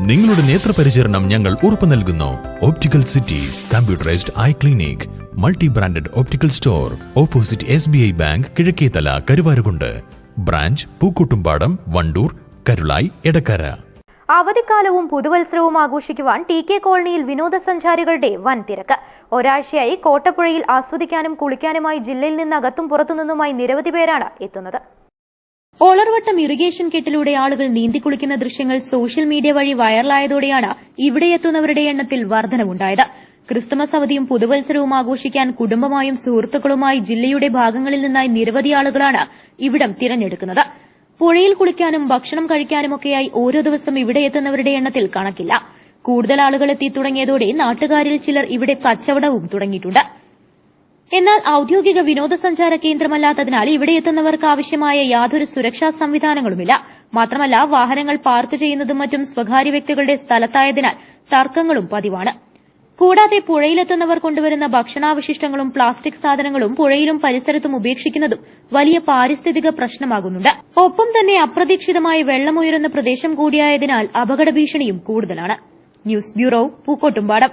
നിങ്ങളുടെ നേത്രപരിചരണം ഞങ്ങൾ ഉറപ്പു നൽകുന്നു. Optical city computerised eye clinic multi branded optical store opposite S B I bank Kizhakkethala Karuvarakundu branch Pookkottumpadam Wandoor Karulai Edakkara അവധിക്കാലവും പുതുവത്സരവും ആഘോഷിക്കുവാൻ T K കോളനിയിൽ വിനോദസഞ്ചാരികളുടെ വൻ തിരക്ക് ഒരാഴ്ചയായി കോട്ടപ്പുഴയിൽ ആസ്വദിക്കാനും കുളിക്കാനുമായി ജില്ലയിൽ നിന്ന് അകത്തും പുറത്തുനിന്നുമായി നിരവധി പേരാണ് എത്തുന്നത്. ഓളർവട്ടം ഇറിഗേഷൻ കെട്ടിലൂടെ ആളുകൾ നീന്തിക്കുളിക്കുന്ന ദൃശ്യങ്ങൾ സോഷ്യൽ മീഡിയ വഴി വൈറലായതോടെയാണ് ഇവിടെ എത്തുന്നവരുടെ എണ്ണത്തിൽ വർധനവുണ്ടായത്. ക്രിസ്തുമസ് അവധിയും പുതുവത്സരവും ആഘോഷിക്കാൻ കുടുംബമായും സുഹൃത്തുക്കളുമായി ജില്ലയുടെ ഭാഗങ്ങളിൽ നിന്നായി നിരവധി ആളുകളാണ് ഇവിടം തിരഞ്ഞെടുക്കുന്നത്. പുഴയിൽ കുളിക്കാനും ഭക്ഷണം കഴിക്കാനുമൊക്കെയായി ഓരോ ദിവസം ഇവിടെ എത്തുന്നവരുടെ എണ്ണത്തിൽ കണക്കില്ല. കൂടുതൽ ആളുകൾ എത്തി തുടങ്ങിയതോടെ നാട്ടുകാരിൽ ചിലർ ഇവിടെ കച്ചവടവും തുടങ്ങിയിട്ടുണ്ട്. എന്നാൽ ഔദ്യോഗിക വിനോദസഞ്ചാര കേന്ദ്രമല്ലാത്തതിനാൽ ഇവിടെ എത്തുന്നവർക്ക് ആവശ്യമായ യാതൊരു സുരക്ഷാ സംവിധാനങ്ങളുമില്ല. മാത്രമല്ല വാഹനങ്ങൾ പാർക്ക് ചെയ്യുന്നതും മറ്റും സ്വകാര്യ വ്യക്തികളുടെ സ്ഥലത്തായതിനാൽ തർക്കങ്ങളും പതിവാണ്. കൂടാതെ പുഴയിലെത്തുന്നവർ കൊണ്ടുവരുന്ന ഭക്ഷണാവശിഷ്ടങ്ങളും പ്ലാസ്റ്റിക് സാധനങ്ങളും പുഴയിലും പരിസരത്തും ഉപേക്ഷിക്കുന്നതും വലിയ പാരിസ്ഥിതിക പ്രശ്നമാകുന്നുണ്ട്. ഒപ്പം തന്നെ അപ്രതീക്ഷിതമായി വെള്ളമുയരുന്ന പ്രദേശം കൂടിയായതിനാൽ അപകട ഭീഷണിയും കൂടുതലാണ്. News bureau Pookkottumpadam.